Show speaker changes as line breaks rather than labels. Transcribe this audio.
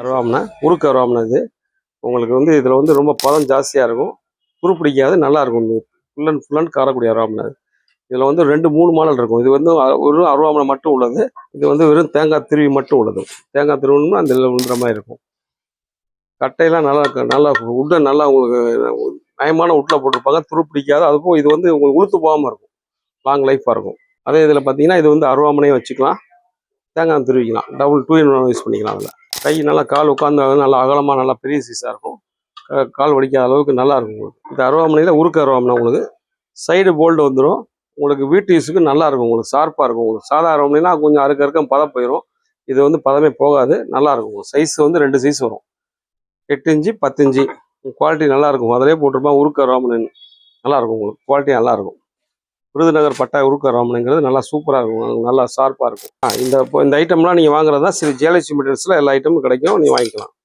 அருவாமனை உருக்கு அருவாமனை இது. உங்களுக்கு வந்து இதில் வந்து ரொம்ப பதம் ஜாஸ்தியாக இருக்கும். துருப்பிடிக்காது நல்லாயிருக்கும் இது ஃபுல் அண்ட் ஃபுல் அண்ட் காரக்கூடிய அருவாமனை இதில் வந்து ரெண்டு மூணு மாடல் இருக்கும். இது வந்து வெறும் ஒரு அருவாமனை மட்டும் உள்ளது. இது வந்து வெறும் தேங்காய் திருவி மட்டும் உள்ளது. தேங்காய் திருவணும்னா அந்த விழுந்துற மாதிரி இருக்கும். கட்டையெல்லாம் நல்லா இருக்கு. நல்லா உட்டை நல்லா உங்களுக்கு நயமான உட்டில் போட்டிருப்பாங்க. துருப்பிடிக்காது. அதுக்கும் இது வந்து உங்களுக்கு உளுத்து போகாமல் இருக்கும். லாங் லைஃப்பாக இருக்கும். அதே இதில் பார்த்தீங்கன்னா இது வந்து அருவாமனையும் வச்சுக்கலாம். தேங்காய் திருவிக்கலாம். Double two in one use பண்ணிக்கலாம் அதில். கை நல்லா கால் உட்காந்து நல்லா அகலமாக நல்லா பெரிய சீஸாக இருக்கும். கால் வலிக்காத அளவுக்கு நல்லா இருக்கும் உங்களுக்கு. இந்த அருவாமனையில் உருக்கு அருவாமனை உங்களுக்கு. சைடு போல்டு வந்துடும் உங்களுக்கு வீட்டு யூஸுக்கு நல்லா இருக்கும். உங்களுக்கு ஷார்ப்பாக இருக்கும். உங்களுக்கு சாதா அருவாமனைனா கொஞ்சம் அறுக்க அறுக்கம் பதம் போயிடும் இது வந்து பதமே போகாது. நல்லா இருக்கும். சைஸ் வந்து ரெண்டு சைஸ் வரும். எட்டு இன்ச்சு பத்து இன்ச்சு. குவாலிட்டி நல்லா இருக்கும். அதிலே போட்டிருப்பான் உருக்கு அருவாமனைன்னு. நல்லா இருக்கும். உங்களுக்கு குவாலிட்டி நல்லா இருக்கும். விருதுநகர் பட்டா உருக்க ராமனுங்கிறது நல்லா சூப்பராக இருக்கும். நல்லா ஷார்ப்பாக இருக்கும். இந்த இந்த ஐட்டம்லாம் நீங்கள் வாங்குறதா சரி ஜியாலஜி மெட்டீரியல்ஸில் எல்லா ஐட்டமும் கிடைக்கும். நீங்கள் வாங்கிக்கலாம்.